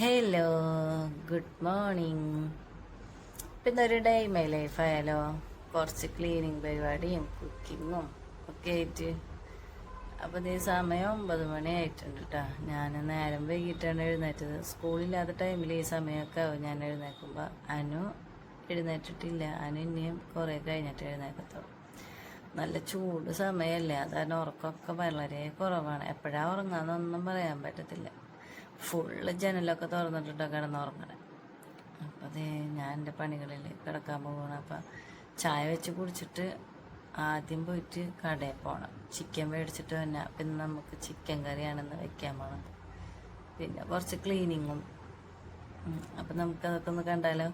Hello good morning പിന്നെ ഒരു day my കുറച്ച് ക്ലീനിങ് പരിപാടിയും കുക്കിങ്ങും ഒക്കെ ആയിട്ട്. അപ്പോൾ ഈ സമയം ഒമ്പത് മണി ആയിട്ടുണ്ട് കേട്ടോ ഞാൻ നേരം വൈകിട്ടാണ് എഴുന്നേറ്റത്. സ്കൂളില്ലാത്ത ടൈമിൽ ഈ സമയമൊക്കെ ആവും ഞാൻ എഴുന്നേൽക്കുമ്പോൾ അനു എഴുന്നേറ്റിട്ടില്ല. അനു ഇനിയും കുറേ കഴിഞ്ഞിട്ട് എഴുന്നേക്കത്തുള്ളൂ നല്ല ചൂട് സമയമല്ലേ അതാണ് ഉറക്കമൊക്കെ വളരെ കുറവാണ്. എപ്പോഴാണ് ഉറങ്ങാന്നൊന്നും പറയാൻ പറ്റത്തില്ല. ഫുള്ള് ജനലൊക്കെ തുറന്നിട്ടുണ്ടോ കിടന്നുറങ്ങണേ അപ്പം അത് ഞാൻ എന്റെ പണികളിൽ കിടക്കാൻ പോകണം അപ്പം ചായ വെച്ച് കുടിച്ചിട്ട് ആദ്യം പോയിട്ട് കടയിൽ പോകണം ചിക്കൻ മേടിച്ചിട്ട് തന്നെ പിന്നെ നമുക്ക് ചിക്കൻ കറിയാണെന്ന് വെക്കാൻ പോകണം പിന്നെ കുറച്ച് ക്ലീനിങ്ങും അപ്പം നമുക്കതൊക്കെ ഒന്ന് കണ്ടാലോ?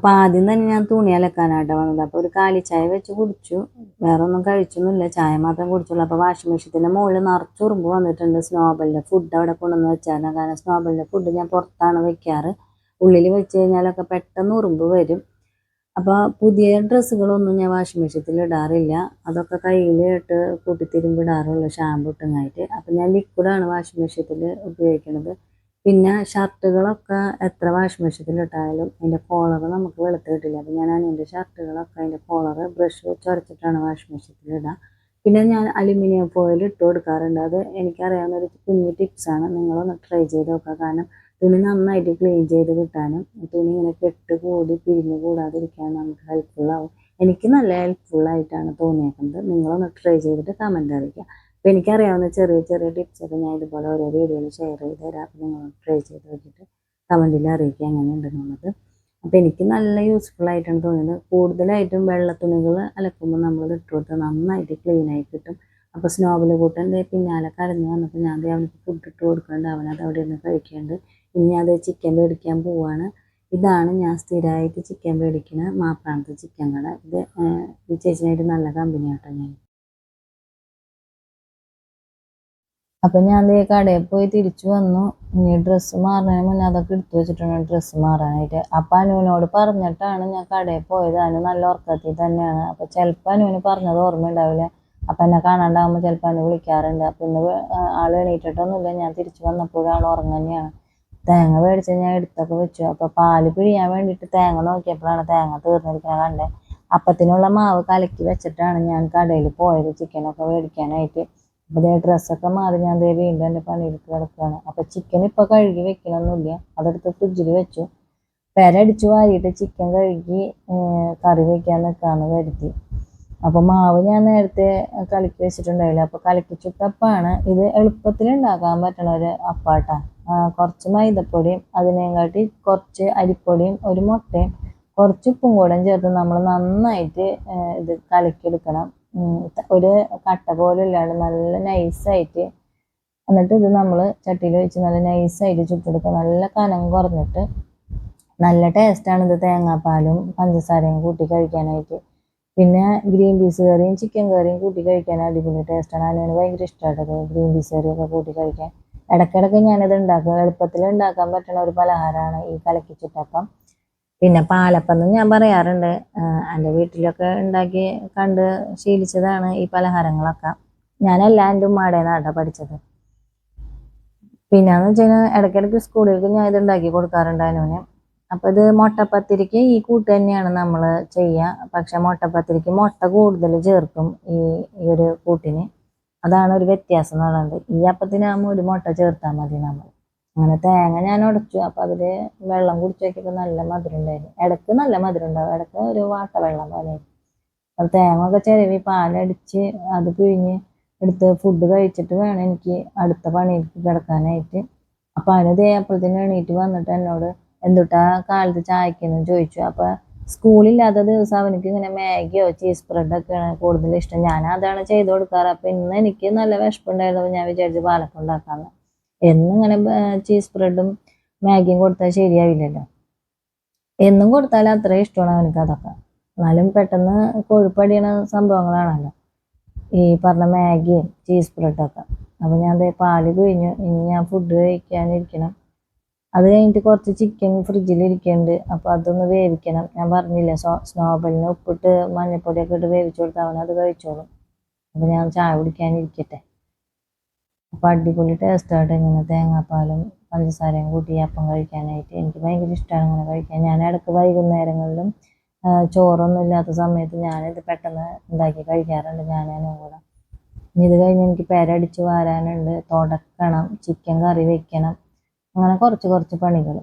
അപ്പോൾ ആദ്യം തന്നെ ഞാൻ തുണി അലക്കാനായിട്ട് വന്നത്. അപ്പോൾ ഒരു കാലിച്ചായ വെച്ച് കുടിച്ചു. വേറെ ഒന്നും കഴിച്ചൊന്നുമില്ല. ചായ മാത്രം കുടിച്ചുള്ളൂ. അപ്പോൾ വാഷിംഗ് മെഷീന്റെ മുകളിൽ നിറച്ചുറുമ്പ് വന്നിട്ടുണ്ട്. സ്നോബലിന്റെ ഫുഡ് അവിടെ കൊണ്ടുവന്ന് വെച്ചാൽ കാരണം സ്നോബലിന്റെ ഫുഡ് ഞാൻ പുറത്താണ് വെക്കാറ്. ഉള്ളിൽ വെച്ച് കഴിഞ്ഞാലൊക്കെ പെട്ടെന്ന് ഉറുമ്പ് വരും. അപ്പോൾ പുതിയ ഡ്രസ്സുകളൊന്നും ഞാൻ വാഷിംഗ് മെഷീനിൽ ഇടാറില്ല. അതൊക്കെ കയ്യിലിട്ട് കൂട്ടിത്തിരുമ്പിടാറുള്ളൂ ഷാമ്പു ഇട്ടങ്ങായിട്ട്. അപ്പോൾ ഞാൻ ലിക്വിഡാണ് വാഷിംഗ് മെഷീനിൽ ഉപയോഗിക്കുന്നത് പിന്നെ ഷർട്ടുകളൊക്കെ എത്ര വാഷിംഗ് മെഷീനിൽ ഇട്ടാലും അതിന്റെ കോളർ നമുക്ക് വെളുത്ത് കിട്ടില്ല. അപ്പോൾ ഞാൻ അതിന്റെ ഷർട്ടുകളൊക്കെ അതിന്റെ കോളർ ബ്രഷ് വാഷിംഗ് മെഷീനിൽ ഇടുക. പിന്നെ ഞാൻ അലുമിനിയം ഫോയിൽ ഇട്ട് കൊടുക്കാറുണ്ട്. അത് എനിക്കറിയാവുന്ന ഒരു കുഞ്ഞു ടിപ്സാണ് നിങ്ങളൊന്ന് ട്രൈ ചെയ്ത് നോക്കുക. കാരണം തുണി നന്നായിട്ട് ക്ലീൻ ചെയ്ത് കിട്ടാനും തുണി ഇങ്ങനെ കെട്ട് കൂടി പിരിഞ്ഞ് കൂടാതിരിക്കാൻ നമുക്ക് ഹെൽപ്ഫുള്ളാവും എനിക്ക് നല്ല ഹെൽപ്ഫുള്ളായിട്ടാണ് തോന്നിയേക്കുന്നത്. നിങ്ങളൊന്ന് ട്രൈ ചെയ്തിട്ട് കമന്റ് അറിയിക്കുക. അപ്പോൾ എനിക്കറിയാവുന്ന ചെറിയ ചെറിയ ടിപ്സൊക്കെ ഞാൻ ഇതുപോലെ ഓരോ വീഡിയോയിൽ ഷെയർ ചെയ്ത് തരാം. നിങ്ങൾ ട്രൈ ചെയ്ത് നോക്കിയിട്ട് കമന്റിൽ അറിയിക്കുക എങ്ങനെയുണ്ടെന്നുള്ളത് അപ്പോൾ എനിക്ക് നല്ല യൂസ്ഫുൾ ആയിട്ടാണ് തോന്നിയത് കൂടുതലായിട്ടും വെള്ള തുണികൾ അലക്കുമ്പോൾ നമ്മൾ ഇട്ട് കൊടുത്താൽ നന്നായിട്ട് ക്ലീൻ ആയി കിട്ടും. അപ്പോൾ സ്നോബിൽ കൂട്ടൻ പിന്നാലെ കരഞ്ഞു വന്നപ്പോൾ ഞാൻ അവനക്ക് ഫുഡ് ഇട്ട് കൊടുക്കുന്നുണ്ട്. അവനത് അവിടെ ഇരുന്ന് കഴിക്കുന്നുണ്ട്. ഇനി അത് ചിക്കൻ മേടിക്കാൻ പോവാണ്. ഇതാണ് ഞാൻ സ്ഥിരമായിട്ട് ചിക്കൻ മേടിക്കുന്ന മാപ്രാണത്തെ ചിക്കൻ കട. ഇത് ഈ ചേച്ചിനായിട്ട് നല്ല കമ്പനി കമ്പനിയാട്ടോ ഞാൻ. അപ്പം ഞാൻ ദേ കടയിൽ പോയി തിരിച്ചു വന്നു. ഇനി ഡ്രസ്സ് മാറുന്നതിന് മുന്നേ അതൊക്കെ എടുത്തു വെച്ചിട്ടുണ്ട് ഡ്രസ്സ് മാറാനായിട്ട്. അപ്പം അനുവിനോട് പറഞ്ഞിട്ടാണ് ഞാൻ കടയിൽ പോയത്. അനു നല്ല ഉറക്കത്തിൽ തന്നെയാണ്. അപ്പം ചിലപ്പോൾ അനുവിന് പറഞ്ഞത് ഓർമ്മയുണ്ടാവില്ല. അപ്പം എന്നെ കാണാണ്ടാകുമ്പോൾ ചിലപ്പോൾ അനു വിളിക്കാറുണ്ട്. അപ്പം ഇന്ന് ആൾ എണീറ്റിട്ടൊന്നുമില്ല. ഞാൻ തിരിച്ചു വന്നപ്പോഴാണ് തന്നെയാണ് തേങ്ങ മേടിച്ച് ഞാൻ എടുത്തൊക്കെ വെച്ചു. അപ്പോൾ പാൽ പിഴിയാൻ വേണ്ടിയിട്ട് തേങ്ങ നോക്കിയപ്പോഴാണ് തേങ്ങ തീർന്നിരിക്കുന്നത് കണ്ടത് അപ്പത്തിനുള്ള മാവ് കലക്കി വെച്ചിട്ടാണ് ഞാൻ കടയിൽ പോയത്. ചിക്കനൊക്കെ മേടിക്കാനായിട്ട്. അപ്പോൾ ഇതേ ഡ്രസ്സൊക്കെ മാറി ഞാൻ ദേ വീണ്ടും എന്റെ പണിയെടുത്ത് കിടക്കുകയാണ് അപ്പോൾ ചിക്കൻ ഇപ്പോൾ കഴുകി വെക്കണമൊന്നുമില്ല അതെടുത്ത് ഫ്രിഡ്ജിൽ വെച്ചു. പെരടിച്ചു വാരിയിട്ട് ചിക്കൻ കഴുകി കറി വെക്കാൻ നിൽക്കാമെന്ന് കരുതി. അപ്പോൾ മാവ് ഞാൻ നേരത്തെ കലക്കി വെച്ചിട്ടുണ്ടായില്ല. അപ്പോൾ കലക്കി ചുട്ടപ്പാണ് ഇത് എളുപ്പത്തിൽ ഉണ്ടാക്കാൻ പറ്റണ ഒരു അപ്പാട്ടാ. കുറച്ച് മൈദപ്പൊടിയും അതിനെക്കാട്ടി കുറച്ച് അരിപ്പൊടിയും ഒരു മുട്ടയും കുറച്ച് ഉപ്പും കൂടെ ചേർത്ത് നമ്മൾ നന്നായിട്ട് ഇത് കലക്കിയെടുക്കണം. ഒരു കട്ട പോലും ഇല്ലാണ്ട് നല്ല നൈസായിട്ട് എന്നിട്ട് ഇത് നമ്മൾ ചട്ടിയിൽ വെച്ച് നല്ല നൈസായിട്ട് ചുട്ടെടുക്കുക. നല്ല കനം കുറഞ്ഞിട്ട് നല്ല ടേസ്റ്റാണ് ഇത് തേങ്ങാപ്പാലും പഞ്ചസാരയും കൂട്ടി കഴിക്കാനായിട്ട്. പിന്നെ ഗ്രീൻ പീസ് കറിയും ചിക്കൻ കറിയും കൂട്ടി കഴിക്കാൻ അടിപൊളി ടേസ്റ്റാണ് അതിനാണ് ഭയങ്കര ഇഷ്ടമായിട്ടത് ഗ്രീൻ പീസ് കറിയൊക്കെ കൂട്ടി കഴിക്കാൻ. ഇടയ്ക്കിടയ്ക്ക് ഞാനിത് ഉണ്ടാക്കും. എളുപ്പത്തിൽ ഉണ്ടാക്കാൻ പറ്റുന്ന ഒരു പലഹാരമാണ് ഈ കലക്കി ചുട്ടപ്പം. പിന്നെ പാലപ്പം ഞാൻ പറയാറുണ്ട് എന്റെ വീട്ടിലൊക്കെ ഉണ്ടാക്കി കണ്ട് ശീലിച്ചതാണ് ഈ പലഹാരങ്ങളൊക്കെ. ഞാനല്ല എന്റെ ഉമ്മയുടെ നാട്ടാണ് പഠിച്ചത്. പിന്നെന്ന് വെച്ച് കഴിഞ്ഞാൽ ഇടയ്ക്കിടയ്ക്ക് സ്കൂളിലേക്ക് ഞാൻ ഇത് ഉണ്ടാക്കി കൊടുക്കാറുണ്ട് അനുവിന് അപ്പോൾ ഇത് മുട്ടപ്പത്തിരിക്ക് ഈ കൂട്ട് തന്നെയാണ് നമ്മൾ ചെയ്യുക പക്ഷെ മുട്ടപ്പത്തിരിക്ക് മുട്ട കൂടുതൽ ചേർക്കും ഈ ഈ ഒരു കൂട്ടിന്. അതാണ് ഒരു വ്യത്യാസം എന്ന് പറയുന്നത്. ഈ അപ്പത്തിനാകുമ്പോൾ ഒരു മുട്ട ചേർത്താൽ മതി നമ്മൾ അങ്ങനെ തേങ്ങ ഞാൻ ഉടച്ചു. അപ്പോൾ അതിൽ വെള്ളം കുടിച്ചു നോക്കിയപ്പോൾ നല്ല മധുരം ഉണ്ടായിരുന്നു. ഇടയ്ക്ക് നല്ല മധുരം ഉണ്ടാവും. ഇടയ്ക്ക് ഒരു വാട്ട വെള്ളം പോലെ. അപ്പൊ തേങ്ങ ഒക്കെ ചിരവി പാലടിച്ച് അത് പിഴിഞ്ഞ് എടുത്ത് ഫുഡ് കഴിച്ചിട്ട് വേണം എനിക്ക് അടുത്ത പണിയിലേക്ക് കിടക്കാനായിട്ട്. അപ്പോൾ അതിന് അപ്പോഴത്തേന് എണീറ്റ് വന്നിട്ട് എന്നോട് എന്തുട്ടാ കാലത്ത് ചായക്കെന്ന്? ചോദിച്ചു. അപ്പോൾ സ്കൂളില്ലാത്ത ദിവസം അവനക്ക് ഇങ്ങനെ മാഗിയോ ചീസ് സ്പ്രെഡൊക്കെയാണ് കൂടുതൽ ഇഷ്ടം. ഞാൻ അതാണ് ചെയ്ത് കൊടുക്കാറ്. അപ്പോൾ ഇന്ന് എനിക്ക് നല്ല വിഷപ്പുണ്ടായിരുന്നു ഞാൻ വിചാരിച്ചു പാലക്കുണ്ടാക്കാന്ന് എന്നും ഇങ്ങനെ ചീസ് ബ്രെഡും മാഗിയും കൊടുത്താൽ ശരിയാവില്ലല്ലോ. എന്നും കൊടുത്താൽ അത്ര ഇഷ്ടമാണ് അവനക്ക് അതൊക്കെ. എന്നാലും പെട്ടെന്ന് കൊഴുപ്പടിയണ സംഭവങ്ങളാണല്ലോ. ഈ പറഞ്ഞ മാഗിയും ചീസ് ബ്രെഡൊക്കെ അപ്പം ഞാൻ ദേ പാൽ പിഴിഞ്ഞു. ഇനി ഞാൻ ഫുഡ് കഴിക്കാനിരിക്കണം. അത് കഴിഞ്ഞിട്ട് കുറച്ച് ചിക്കൻ ഫ്രിഡ്ജിൽ ഇരിക്കുന്നുണ്ട് അപ്പോൾ അതൊന്ന് വേവിക്കണം. ഞാൻ പറഞ്ഞില്ല സോ സ്നോബലിന് ഉപ്പിട്ട് മഞ്ഞൾപ്പൊടിയൊക്കെ ഇട്ട് വേവിച്ചു കൊടുത്താൽ അവനത് കഴിച്ചോളും. അപ്പോൾ ഞാൻ ചായ കുടിക്കാനിരിക്കട്ടെ. അപ്പോൾ അടിപൊളി ടേസ്റ്റായിട്ട് ഇങ്ങനെ തേങ്ങാപ്പാലും പഞ്ചസാരയും കൂട്ടി അപ്പം കഴിക്കാനായിട്ട് എനിക്ക് ഭയങ്കര ഇഷ്ടമാണ് ഇങ്ങനെ കഴിക്കാൻ. ഞാൻ ഇടയ്ക്ക് വൈകുന്നേരങ്ങളിലും ചോറൊന്നും ഇല്ലാത്ത സമയത്ത് ഞാനിത് പെട്ടെന്ന് ഉണ്ടാക്കി കഴിക്കാറുണ്ട് ഞാനും കൂടെ. ഇനി ഇത് കഴിഞ്ഞ് എനിക്ക് പെരടിച്ച് വാരാനുണ്ട്. തുടക്കണം. ചിക്കൻ കറി വെക്കണം. അങ്ങനെ കുറച്ച് കുറച്ച് പണികൾ.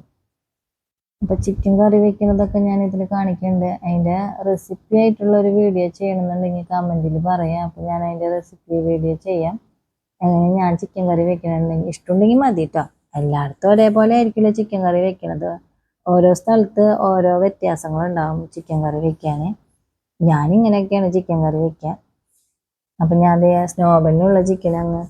അപ്പോൾ ചിക്കൻ കറി വെക്കുന്നതൊക്കെ ഞാൻ ഇതിൽ കാണിക്കുന്നുണ്ട് അതിന്റെ റെസിപ്പി ആയിട്ടുള്ള ഒരു വീഡിയോ ചെയ്യണമെന്നുണ്ടെങ്കിൽ കമന്റിൽ പറയാം. അപ്പോൾ ഞാൻ അതിന്റെ റെസിപ്പി വീഡിയോ ചെയ്യാം. എങ്ങനെ ഞാൻ ചിക്കൻ കറി വെക്കണമെന്നുണ്ടെങ്കിൽ ഇഷ്ടമുണ്ടെങ്കിൽ മതി കേട്ടോ എല്ലായിടത്തും ഒരേപോലെ ആയിരിക്കില്ല ചിക്കൻ കറി വെക്കണത്. ഓരോ സ്ഥലത്ത് ഓരോ വ്യത്യാസങ്ങളുണ്ടാകും ചിക്കൻ കറി വെക്കാൻ. ഞാനിങ്ങനെയൊക്കെയാണ് ചിക്കൻ കറി വെക്കുക. അപ്പം ഞാൻ അതേ സ്നോബലിനുള്ള ചിക്കൻ അങ്ങ്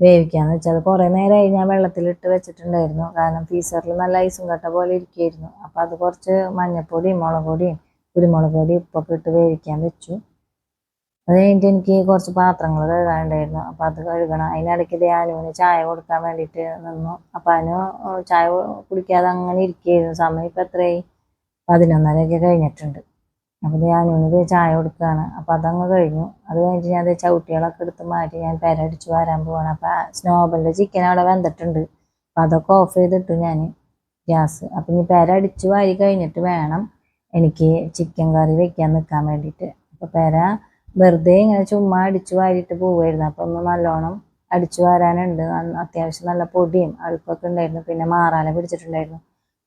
വേവിക്കാന്ന് വെച്ചാൽ കുറേ നേരമായി ഞാൻ വെള്ളത്തിലിട്ട് വെച്ചിട്ടുണ്ടായിരുന്നു. കാരണം ഫീസറിൽ നല്ല ഐസും കട്ട പോലെ ഇരിക്കുകയായിരുന്നു അപ്പം അത് കുറച്ച് മഞ്ഞപ്പൊടിയും മുളക് പൊടിയും കുരുമുളക് പൊടിയും ഉപ്പൊക്കെ ഇട്ട് വേവിക്കാൻ വെച്ചു. അത് കഴിഞ്ഞിട്ട് എനിക്ക് കുറച്ച് പാത്രങ്ങൾ കഴുകാനുണ്ടായിരുന്നു. അപ്പം അത് കഴുകണം. അതിനിടയ്ക്ക് ധ്യാനുവിന് ചായ കൊടുക്കാൻ വേണ്ടിയിട്ട് നിന്നു. അപ്പം അനു ചായ കുടിക്കാതെ അങ്ങനെ ഇരിക്കുകയായിരുന്നു. സമയം ഇപ്പം എത്രയായി? പതിനൊന്നരയൊക്കെ കഴിഞ്ഞിട്ടുണ്ട്. അപ്പോൾ ധ്യാനുവിന് ചായ കൊടുക്കുകയാണ്. അപ്പം അതങ്ങ് കഴിഞ്ഞു. അത് കഴിഞ്ഞിട്ട് ഞാൻ ചവിട്ടികളൊക്കെ എടുത്ത് മാറ്റി ഞാൻ പെരടിച്ച് വരാൻ പോവാണ്. അപ്പം സ്നോബലിന്റെ ചിക്കൻ അവിടെ വെന്തിട്ടുണ്ട്. അപ്പം അതൊക്കെ ഓഫ് ചെയ്തിട്ടു ഞാൻ ഗ്യാസ്. അപ്പം ഇനി പെരടിച്ച് വാരി കഴിഞ്ഞിട്ട് വേണം എനിക്ക് ചിക്കൻ കറി വെക്കാൻ നിൽക്കാൻ വേണ്ടിയിട്ട്. അപ്പോൾ പെര വെറുതെ ഇങ്ങനെ ചുമ്മാ അടിച്ചു വാരിയിട്ട് പോവുമായിരുന്നു അപ്പോൾ ഒന്ന് നല്ലോണം അടിച്ചു വാരാനുണ്ട്. അത്യാവശ്യം നല്ല പൊടിയും അഴുക്കൊക്കെ ഉണ്ടായിരുന്നു. പിന്നെ മാറാല പിടിച്ചിട്ടുണ്ടായിരുന്നു.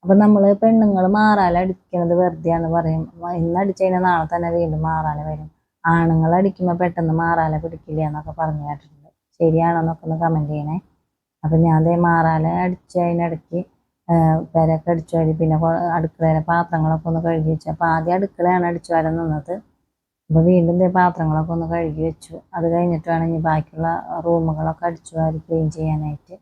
അപ്പം നമ്മൾ പെണ്ണുങ്ങൾ മാറാല അടിക്കുന്നത് വെറുതെയാന്ന് പറയും. ഇന്ന് അടിച്ചു കഴിഞ്ഞാൽ നാളെ തന്നെ വീണ്ടും മാറാല വരും. ആണുങ്ങൾ അടിക്കുമ്പോൾ പെട്ടെന്ന് മാറാല പിടിക്കില്ല എന്നൊക്കെ പറഞ്ഞു കേട്ടിട്ടുണ്ട്. ശരിയാണോ എന്നൊക്കെ ഒന്ന് കമന്റ് ചെയ്യണേ. അപ്പം ഞാൻ അതേ മാറാല അടിച്ച് അതിനിടയ്ക്ക് പെരയൊക്കെ അടിച്ചു വാരി പിന്നെ അടുക്കളയിലെ പാത്രങ്ങളൊക്കെ ഒന്ന് കഴുകി വെച്ചു. അപ്പോൾ ആദ്യം അടുക്കളയാണ് അടിച്ചു വാരാൻ നിന്നത്. അപ്പോൾ വീണ്ടും ഇതേ പാത്രങ്ങളൊക്കെ ഒന്ന് കഴുകി വെച്ചു. അത് കഴിഞ്ഞിട്ട് വേണം ഇനി ബാക്കിയുള്ള റൂമുകളൊക്കെ അടിച്ചു വാരി ക്ലീൻ ചെയ്യാനായിട്ട്.